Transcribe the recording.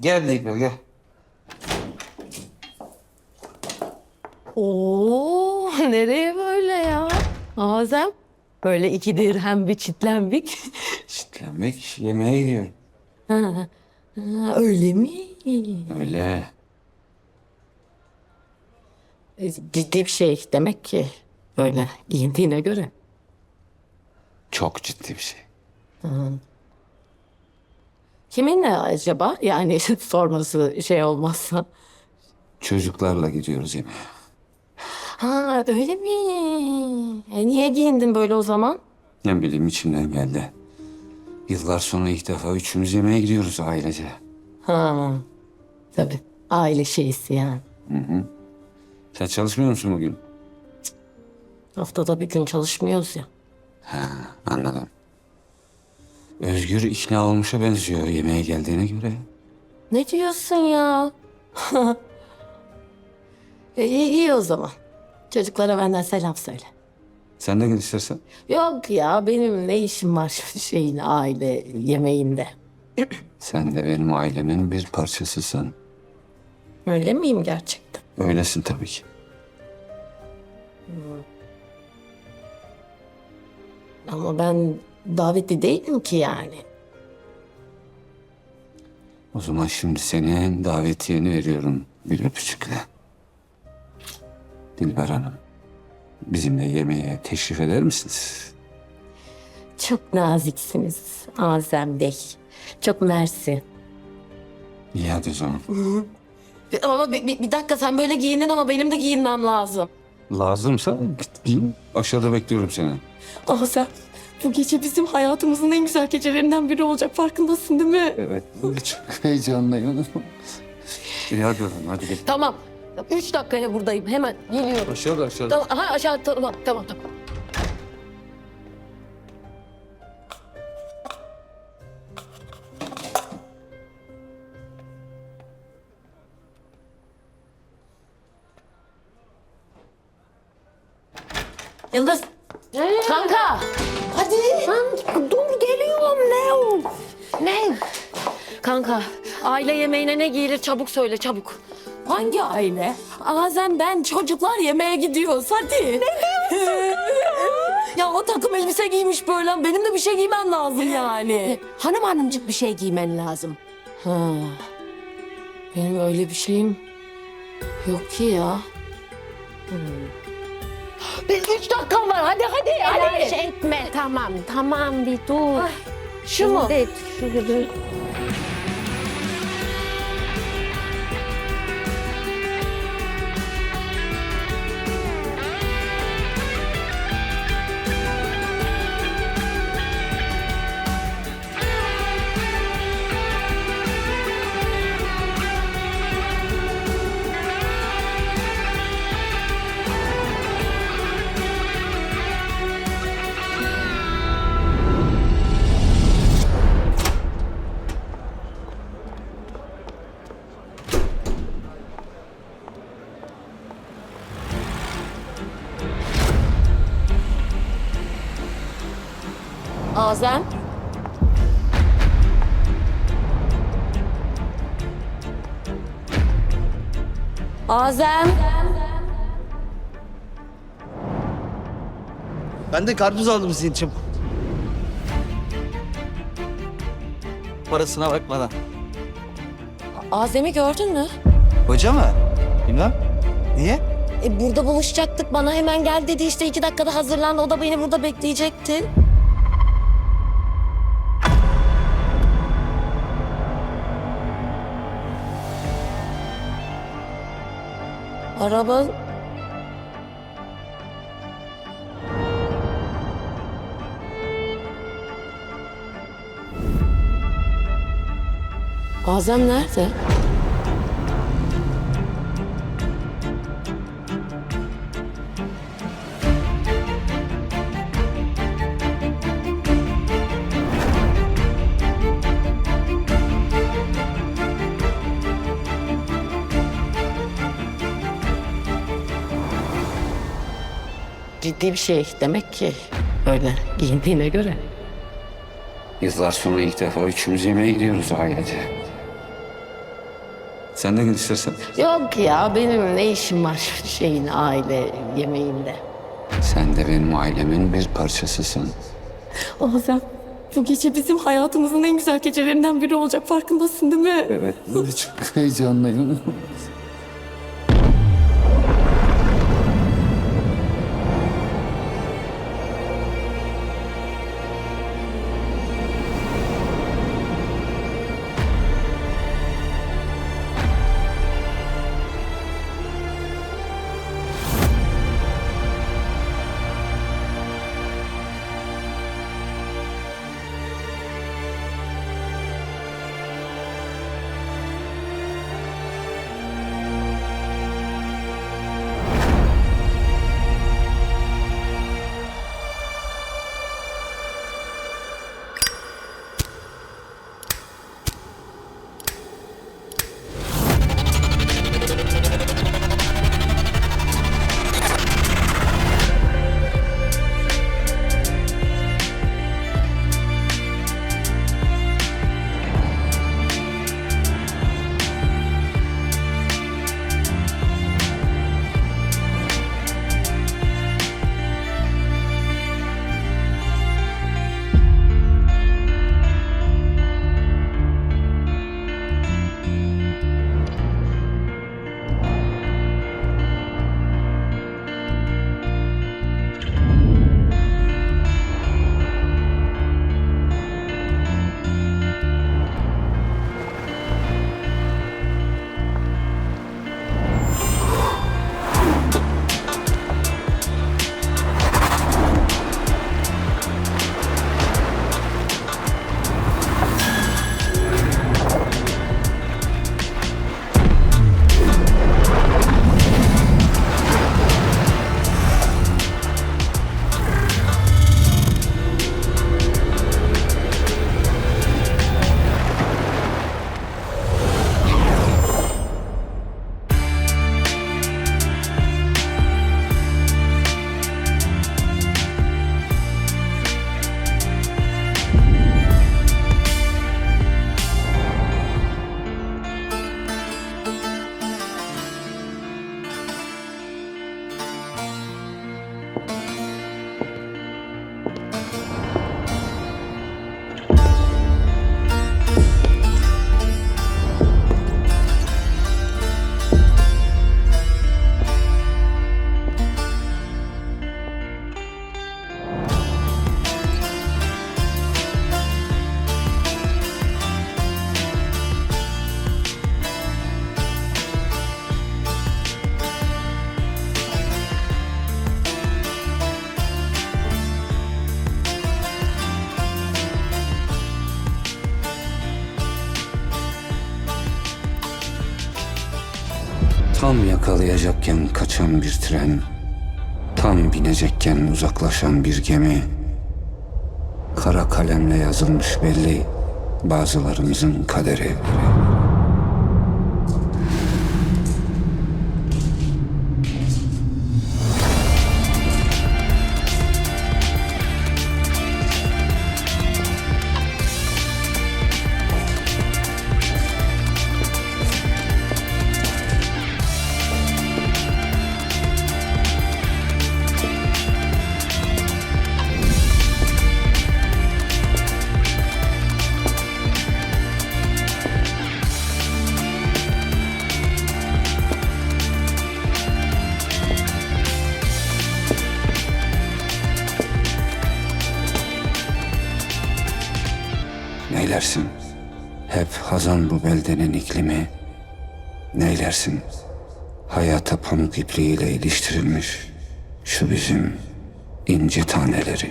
Gel Dilber gel. Oo, nereye böyle ya? Azem. Böyle iki dirhem bir çitlenbik. Çitlenmek yemeğe gidiyorum. ha, öyle mi? Öyle. E, Ciddi bir şey demek ki. Böyle giyindiğine göre. Çok ciddi bir şey. Kiminle acaba? Yani sorması şey olmazsa. Çocuklarla gidiyoruz yemeğe. Ha öyle mi? E, niye giyindin böyle o zaman? Ne bileyim içimden geldi. Yıllar sonra ilk defa üçümüz yemeğe gidiyoruz ailece. Ha tabii. Aile şeysi yani. Sen çalışmıyor musun bugün? Haftada bir gün çalışmıyoruz ya. Anladım. Özgür ikna olmuşa benziyor yemeğe geldiğine göre. Ne diyorsun ya? e, iyi, iyi o zaman. Çocuklara benden selam söyle. Sen de gel istersen. Yok ya benim ne işim var şeyin aile yemeğinde. Sen de benim ailemin bir parçasısın. Öyle miyim gerçekten? Öylesin tabii ki. Ama ben davetli değilim ki yani. O zaman şimdi senin davetiyeni veriyorum bir öpücükle. Dilber Hanım, bizimle yemeğe teşrif eder misiniz? Çok naziksiniz Azem Bey. Çok mersi. İyi hadi o zaman. Ama bir, bir- bir dakika sen böyle giyindin ama benim de giyinmem lazım. Lazımsa git giyin. Aşağıda bekliyorum seni. Azem bu gece bizim hayatımızın en güzel gecelerinden biri olacak farkındasın değil mi? Evet. Çok heyecanlıyım. O zaman hadi gel. Tamam. Üç dakikaya buradayım. Hemen geliyorum. Aşağıda aşağıda. Tamam, aha, aşağı tamam tamam tamam. Yıldız. Kanka aile yemeğine ne giyilir çabuk söyle çabuk. Hangi aile? Azem ben çocuklar yemeğe gidiyoruz hadi. Ne ya o takım elbise giymiş böyle benim de bir şey giymem lazım yani. Hanım hanımcık bir şey giymen lazım. Ha. Benim öyle bir şeyim yok ki ya. Hmm. Bir üç dakikam var hadi hadi Telaş hadi. etme. Tamam tamam bir dur. Şu mu? Şu Azem. Azem. Ben de karpuz aldım sizin için. Parasına bakmadan. Azem'i gördün mü? Hoca mı? Bilmem. Niye? E, burada buluşacaktık. Bana hemen gel dedi işte iki dakikada hazırlandı. O da beni burada bekleyecekti. Araba... Azem nerede? Ciddi bir şey demek ki. Öyle giyindiğine göre. Yıllar sonra ilk defa üçümüz yemeğe gidiyoruz ailece. Sen de gel istersen. Yok ya benim ne işim var şeyin aile yemeğinde. Sen de benim ailemin bir parçasısın. Ozan bu gece bizim hayatımızın en güzel gecelerinden biri olacak farkındasın değil mi? Evet. Çok heyecanlıyım. Tam yakalayacakken kaçan bir tren, tam binecekken uzaklaşan bir gemi, kara kalemle yazılmış belli bazılarımızın kaderi. Neylersin? Hep hazan bu beldenin iklimi. Neylersin? Hayata pamuk ipliğiyle iliştirilmiş şu bizim inci taneleri.